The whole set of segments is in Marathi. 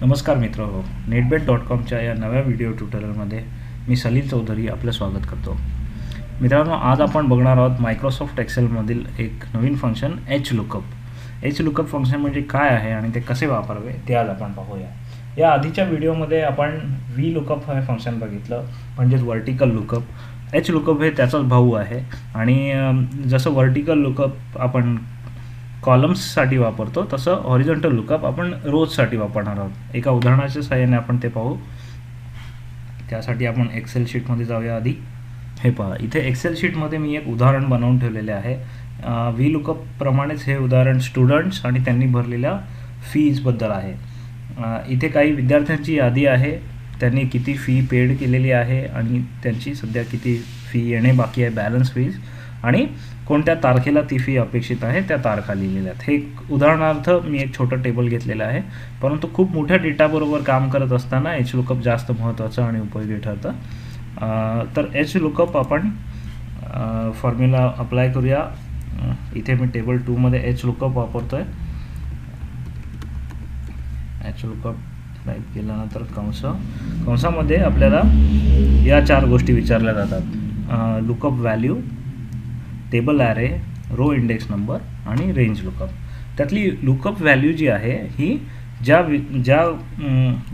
नमस्कार मित्र हो नेटबेट डॉट कॉमच्या या नव्या व्हिडिओ ट्युटोरियलमध्ये मी सलील चौधरी आपलं स्वागत करतो. मित्रांनो आज आपण बघणार आहोत मायक्रोसॉफ्ट एक्सेलमधील एक नवीन function H lookup H lookup function म्हणजे काय आहे आणि ते कसे वापरावे ते आज आपण पाहूया. या आधीच्या व्हिडिओमध्ये आपण व्ही लुकअप हे फंक्शन बघितलं म्हणजेच वर्टिकल लुकअप एच लुकअप हे त्याचाच भाऊ आहे आणि जसं वर्टिकल लुकअप आपण कॉलम्ससाठी वापरतो तसं हॉरिझॉन्टल लुकअप आपण रोजसाठी वापरणार आहोत. एका उदाहरणाच्या सहाय्याने आपण ते पाहू. त्यासाठी आपण एक्सेल शीटमध्ये जाऊया आधी. हे पहा इथे एक्सेल शीटमध्ये मी एक उदाहरण बनवून ठेवलेले आहे. व्ही लुकअप प्रमाणेच हे उदाहरण स्टुडंट्स आणि त्यांनी भरलेल्या फीजबद्दल आहे. इथे काही विद्यार्थ्यांची यादी आहे. त्यांनी किती फी पेड केलेली आहे आणि त्यांची सध्या किती फी येणे बाकी आहे बॅलन्स फीज आणि कोणत्या तारखेला ती फी अपेक्षित आहे त्या तारखा लिहिलेल्या आहेत हे एक उदाहरणार्थ मी एक छोटं टेबल घेतलेलं आहे परंतु खूप मोठ्या डेटाबरोबर काम करत असताना एच लुकअप जास्त महत्त्वाचं आणि उपयोगी ठरतं. तर एच लुकअप आपण फॉर्म्युला अप्लाय करूया. इथे मी टेबल टूमध्ये एच लुकअप वापरतो आहे एच लुकअप टाईप केल्यानंतर कंस कंसामध्ये आपल्याला या चार गोष्टी विचारल्या जातात. Lookup value table array row index number आणि रेंज लुकअप त्यातली लुकअप व्हॅल्यू जी आहे ही ज्या वि ज्या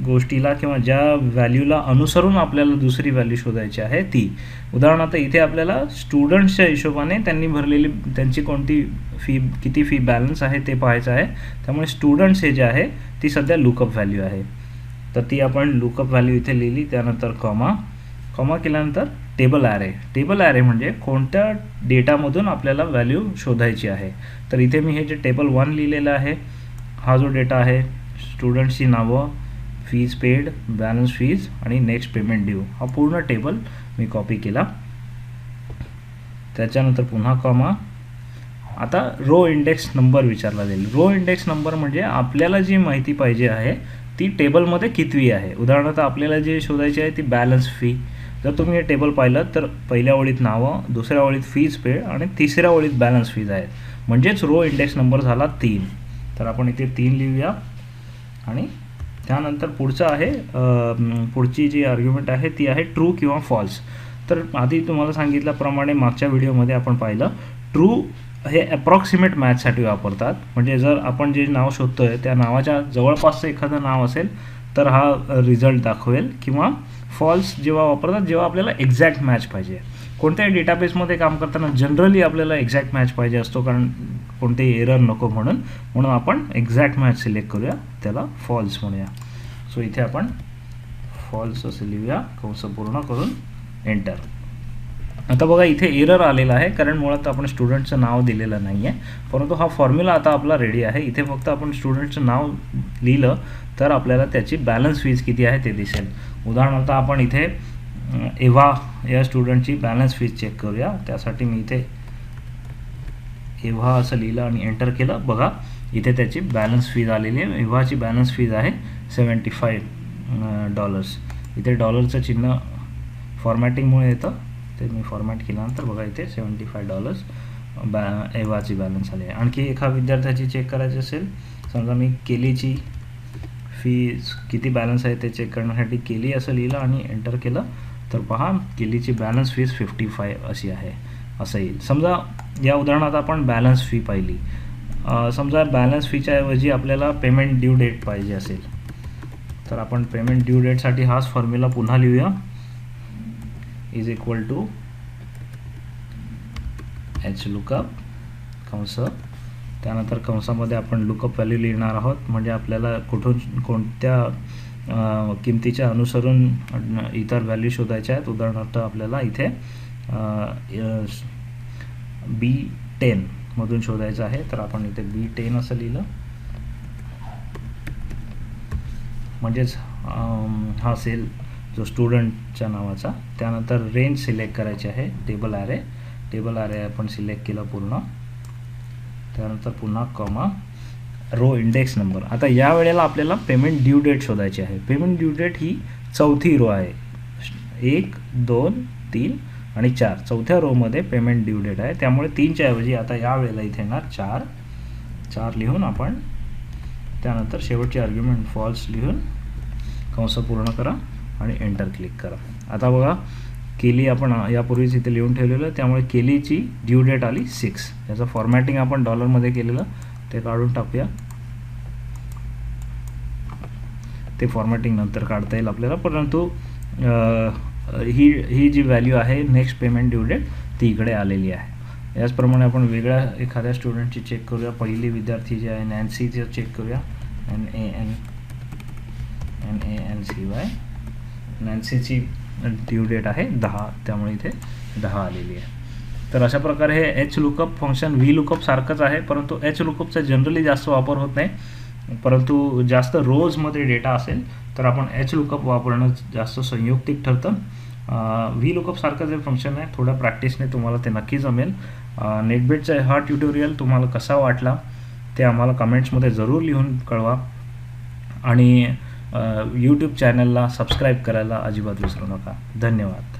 गोष्टीला किंवा ज्या व्हॅल्यूला अनुसरून आपल्याला दुसरी व्हॅल्यू शोधायची आहे ती. उदाहरणार्थ इथे आपल्याला स्टुडंट्सच्या हिशोबाने त्यांनी भरलेली त्यांची कोणती फी किती फी बॅलन्स आहे ते पाहायचं आहे. त्यामुळे स्टुडंट्स हे जे आहे ती सध्या लुकअप व्हॅल्यू आहे. तर ती आपण लुकअप व्हॅल्यू इथे लिहिली त्यानंतर कॉमा कॉमा केल्यानंतर टेबल ॲरे टेबल ॲरे म्हणजे कोणत्या डेटामधून आपल्याला व्हॅल्यू शोधायची आहे. तर इथे मी हे जे टेबल वन लिहिलेलं आहे हा जो डेटा आहे स्टुडंट्सची नावं फीज पेड बॅलन्स फीज आणि नेक्स्ट पेमेंट ड्यू हा पूर्ण टेबल मी कॉपी केला. त्याच्यानंतर पुन्हा कॉमा आता रो इंडेक्स नंबर विचारला जाईल. रो इंडेक्स नंबर म्हणजे आपल्याला जी माहिती पाहिजे आहे ती टेबलमध्ये कितवी आहे? उदाहरणार्थ आपल्याला जी शोधायची आहे ती बॅलन्स फी जर तुम्ही हे टेबल पाहिलं तर पहिल्या ओळीत नावं दुसऱ्या ओळीत फीज पेड आणि तिसऱ्या ओळीत बॅलन्स फीज आहेत. म्हणजेच रो इंडेक्स नंबर झाला तीन. तर आपण इथे तीन लिहूया. आणि त्यानंतर पुढचं आहे पुढची जी आर्ग्युमेंट आहे ती आहे ट्रू किंवा फॉल्स तर आधी तुम्हाला सांगितल्याप्रमाणे मागच्या व्हिडिओमध्ये आपण पाहिलं ट्रू हे अप्रॉक्सिमेट मॅचसाठी वापरतात. म्हणजे जर आपण जे नाव शोधतोय त्या नावाच्या जवळपासचं एखादं नाव असेल तर हा रिझल्ट दाखवेल. किंवा फॉल्स जेव्हा वापरतात जेव्हा आपल्याला एक्झॅक्ट मॅच पाहिजे. कोणत्याही डेटाबेसमध्ये काम करताना जनरली आपल्याला एक्झॅक्ट मॅच पाहिजे असतो कारण कोणतेही एरर नको म्हणून. म्हणून आपण एक्झॅक्ट मॅच सिलेक्ट करूया त्याला फॉल्स म्हणूया. सो इथे आपण फॉल्स असं लिहूया कंस पूर्ण करून एंटर आता बघा इथे एरर आलेला आहे कारण मुळात आपण स्टुडंटचं नाव दिलेलं नाही आहे परंतु हा फॉर्म्युला आता आपला रेडी आहे. इथे फक्त आपण स्टुडंटचं नाव लिहिलं तर आपल्याला त्याची बॅलन्स फीज किती आहे ते दिसेल. उदाहरणार्थ आपण इथे एव्हा या स्टुडंटची बॅलन्स फीज चेक करूया. त्यासाठी मी इथे एव्हा असं लिहिलं आणि एंटर केलं. बघा इथे त्याची बॅलन्स फीज आलेली आहे. एव्हाची बॅलन्स फीज आहे सेवन्टी फाईव्ह डॉलर्स इथे डॉलरचं चिन्ह फॉर्मॅटिंगमुळे येतं. ते मी फॉर्मॅट केल्यानंतर बघा इथे सेवन्टी फाय डॉलर्स बॅ एवाची बॅलन्स आली आहे. आणखी एका विद्यार्थ्याची चेक करायची असेल समजा मी केलीची फीज किती बॅलन्स आहे ते चेक करण्यासाठी केली असं लिहिलं आणि एंटर केलं तर पहा केलीची बॅलन्स फीज फिफ्टी फाय अशी आहे असं येईल. समजा या उदाहरणात आपण बॅलन्स फी पाहिली. समजा बॅलन्स फीच्या ऐवजी आपल्याला पेमेंट ड्यू डेट पाहिजे असेल तर आपण पेमेंट ड्यू डेटसाठी हाच फॉर्म्युला पुन्हा लिहूया. Is equal to H lookup कंस. त्यानंतर कंसामध्ये आपण लुकअप व्हॅल्यू लिहिणार आहोत. म्हणजे आपल्याला कुठून कोणत्या किमतीच्या अनुसरून इतर व्हॅल्यू शोधायच्या आहेत. उदाहरणार्थ आपल्याला इथे बी टेनमधून शोधायचं आहे. तर आपण इथे बी टेन असं लिहिलं. म्हणजेच हा सेल जो स्टुडंटच्या नावाचा त्यानंतर रेंज सिलेक्ट करायची आहे टेबल ॲरे टेबल ॲरे आपण सिलेक्ट केलं पूर्ण. त्यानंतर पुन्हा कॉमा रो इंडेक्स नंबर आता या वेळेला आपल्याला पेमेंट ड्यू डेट शोधायची आहे. पेमेंट ड्यू डेट ही चौथी रो आहे. एक दोन तीन आणि चार. चौथ्या रोमध्ये पेमेंट ड्यू डेट आहे. त्यामुळे तीनच्या ऐवजी आता या वेळेला इथे येणार चार. चार लिहून आपण त्यानंतर शेवटची आर्ग्युमेंट फॉल्स लिहून कंस पूर्ण करा. आणि एंटर क्लिक करा. आता बघा केली आपण यापूर्वीच इथे लिहून ठेवलेलं आहे त्यामुळे केलीची ड्यू डेट आली सिक्स याचं फॉर्मॅटिंग आपण डॉलरमध्ये केलेलं ते काढून टाकूया. ते फॉर्मॅटिंग नंतर काढता येईल आपल्याला परंतु ही ही जी व्हॅल्यू आहे नेक्स्ट पेमेंट ड्यू डेट ती इकडे आलेली आहे. याचप्रमाणे आपण वेगळ्या एखाद्या स्टुडंटची चेक करूया. पहिली विद्यार्थी जी आहे नॅन्सीचं चेक करूया. N A N N A N C Y नॅन्सीची due date आहे दहा त्यामुळे इथे दहा आलेली आहे. तर अशा प्रकारे हे H lookup function V lookup सारखंच आहे परंतु एच लुकअपचा जनरली जास्त वापर होत नाही. परंतु जास्त रोजमध्ये डेटा असेल तर आपण एच लुकअप वापरणं जास्त संयुक्तिक ठरतं. व्ही लुकअपसारखं जे फंक्शन आहे. थोड्या प्रॅक्टिसने तुम्हाला ते नक्की जमेल. नेटबेटचा हा ट्युटोरियल तुम्हाला कसा वाटला ते आम्हाला कमेंट्समध्ये जरूर लिहून कळवा. आणि यूट्यूब चॅनलला सबस्क्राईब करायला अजिबात विसरू नका. धन्यवाद.